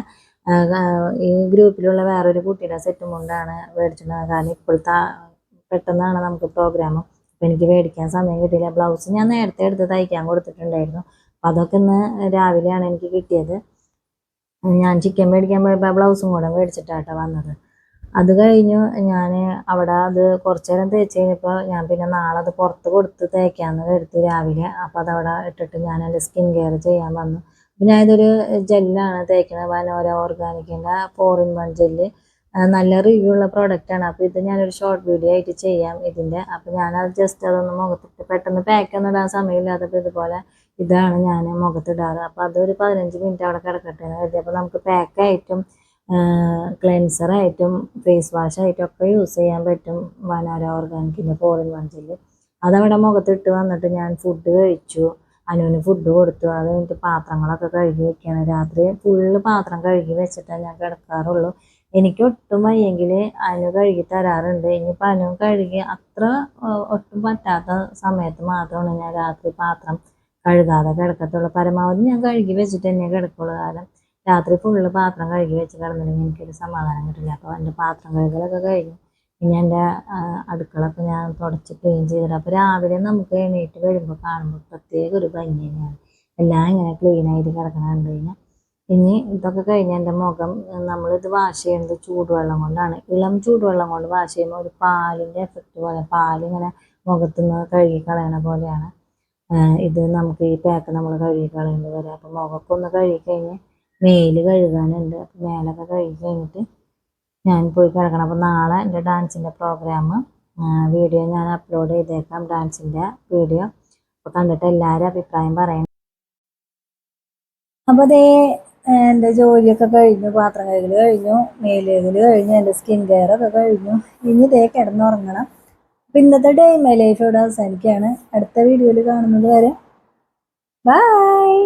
ഈ ഗ്രൂപ്പിലുള്ള വേറൊരു കുട്ടിയുടെ സെറ്റും കൊണ്ടാണ് മേടിച്ചിട്ടുണ്ടാകുന്നത് കാരണം ഇപ്പോഴത്തെ പെട്ടെന്നാണ് നമുക്ക് പ്രോഗ്രാം അപ്പം എനിക്ക് മേടിക്കാൻ സമയം കിട്ടിയില്ല. ബ്ലൗസ് ഞാൻ നേരത്തെ എടുത്ത് തയ്ക്കാൻ കൊടുത്തിട്ടുണ്ടായിരുന്നു. അപ്പം അതൊക്കെ ഇന്ന് രാവിലെയാണ് എനിക്ക് കിട്ടിയത്. ഞാൻ ചിക്കൻ മേടിക്കാൻ പോയപ്പോൾ ബ്ലൗസും കൂടെ മേടിച്ചിട്ടാട്ടോ വന്നത്. അത് കഴിഞ്ഞു ഞാൻ അവിടെ അത് കുറച്ച് നേരം തേച്ച് കഴിഞ്ഞപ്പോൾ ഞാൻ പിന്നെ നാളെ അത് പുറത്ത് കൊടുത്ത് തേക്കാമെന്ന് കരുതി രാവിലെ. അപ്പോൾ അതവിടെ ഇട്ടിട്ട് ഞാൻ എന്റെ സ്കിൻ കെയർ ചെയ്യാൻ വന്നു. പിന്നെ ഇതൊരു ജെല്ലാണ് തേക്കുന്നത് വനോര ഓർഗാനിക്കിന്റെ ഫോർ ഇൻ വൺ ജെല്ല് നല്ല റിവ്യൂ ഉള്ള പ്രോഡക്റ്റ് ആണ്. അപ്പോൾ ഇത് ഞാനൊരു ഷോർട്ട് വീഡിയോ ആയിട്ട് ചെയ്യാം ഇതിന്റെ അപ്പോൾ ഞാനത് ജസ്റ്റ് അതൊന്ന് മുഖത്തിട്ട് പെട്ടെന്ന് പാക്ക് ഒന്നും ഇടാൻ സമയമില്ലാത്തപ്പോൾ ഇതുപോലെ ഇതാണ് ഞാൻ മുഖത്തിടാറ് അപ്പോൾ അതൊരു പതിനഞ്ച് മിനിറ്റ് അവിടെ കിടക്കട്ടെ എന്ന് കരുതി. അപ്പോൾ നമുക്ക് പാക്കായിട്ടും ക്ലെൻസറായിട്ടും ഫേസ് വാഷായിട്ടും ഒക്കെ യൂസ് ചെയ്യാൻ പറ്റും വനാര ഓർഗാനിക്കിന്റെ ഫോറിൻ ജെല്ല് അതവിടെ മുഖത്തിട്ട് വന്നിട്ട് ഞാൻ ഫുഡ് കഴിച്ചു. അനുവിന് ഫുഡ് കൊടുത്തു. അത് കഴിഞ്ഞിട്ട് പാത്രങ്ങളൊക്കെ കഴുകി വെക്കുകയാണ് രാത്രി ഫുള്ള് പാത്രം കഴുകി വെച്ചിട്ടാണ് ഞാൻ കിടക്കാറുള്ളൂ. എനിക്ക് ഒട്ടും വയ്യെങ്കിൽ അനു കഴുകി തരാറുണ്ട്. ഇനിയിപ്പോൾ അനു കഴുകി അത്ര ഒട്ടും പറ്റാത്ത സമയത്ത് മാത്രമാണ് ഞാൻ രാത്രി പാത്രം കഴുകാതെ കിടക്കത്തുള്ളൂ. പരമാവധി ഞാൻ കഴുകി വെച്ചിട്ട് തന്നെ കിടക്കുള്ളൂ. കാരണം രാത്രി ഫുള്ള് പാത്രം കഴുകി വെച്ച് കിടന്നില്ലെങ്കിൽ എനിക്കൊരു സമാധാനം കിട്ടില്ല. അപ്പോൾ എന്റെ പാത്രം കഴുകലൊക്കെ കഴിഞ്ഞു. പിന്നെ എന്റെ അടുക്കളൊക്കെ ഞാൻ തുടച്ച് ക്ലീൻ ചെയ്തിട്ട് അപ്പോൾ രാവിലെ നമുക്ക് എണീറ്റ് വരുമ്പോൾ കാണുമ്പോൾ പ്രത്യേക ഒരു ഭംഗി തന്നെയാണ് എല്ലാം ഇങ്ങനെ ക്ലീനായിട്ട് കിടക്കണം കഴിഞ്ഞാൽ ഇനി ഇതൊക്കെ കഴിഞ്ഞ എന്റെ മുഖം നമ്മളിത് വാഷ് ചെയ്യുന്നത് ചൂടുവെള്ളം കൊണ്ടാണ്. ഇളം ചൂടുവെള്ളം കൊണ്ട് വാഷ് ചെയ്യുമ്പോൾ ഒരു പാലിന്റെ എഫക്റ്റ് പോലെ പാലിങ്ങനെ മുഖത്തുനിന്ന് കഴുകി കളയണ പോലെയാണ് ഇത് നമുക്ക് ഈ പാക്ക് നമ്മൾ കഴുകി കളയേണ്ടി വരെ. അപ്പോൾ മുഖക്കൊന്ന് ഒന്ന് കഴുകി കഴിഞ്ഞ് മേൽ കഴുകാനുണ്ട്. അപ്പോൾ മേലൊക്കെ കഴുകി കഴിഞ്ഞിട്ട് ഞാൻ പോയി കിടക്കണം. അപ്പോൾ നാളെ എന്റെ ഡാൻസിന്റെ പ്രോഗ്രാം വീഡിയോ ഞാൻ അപ്ലോഡ് ചെയ്തേക്കാം. ഡാൻസിന്റെ വീഡിയോ അപ്പോൾ കണ്ടിട്ട് എല്ലാവരും അഭിപ്രായം പറയണം. അപ്പോൾ അതേ എന്റെ ജോലിയൊക്കെ കഴിഞ്ഞു പാത്രം കഴുകൽ കഴിഞ്ഞു മേലുകൽ കഴിഞ്ഞു എന്റെ സ്കിൻ കെയർ ഒക്കെ കഴിഞ്ഞു. ഇനി ഇതേ കിടന്നുറങ്ങണം. അപ്പം ഇന്നത്തെ ഡേ മൈ ലൈഫ് ഇവിടെ അവസാനിക്കുകയാണ്. അടുത്ത വീഡിയോയിൽ കാണുന്നത് വരെ ബായ്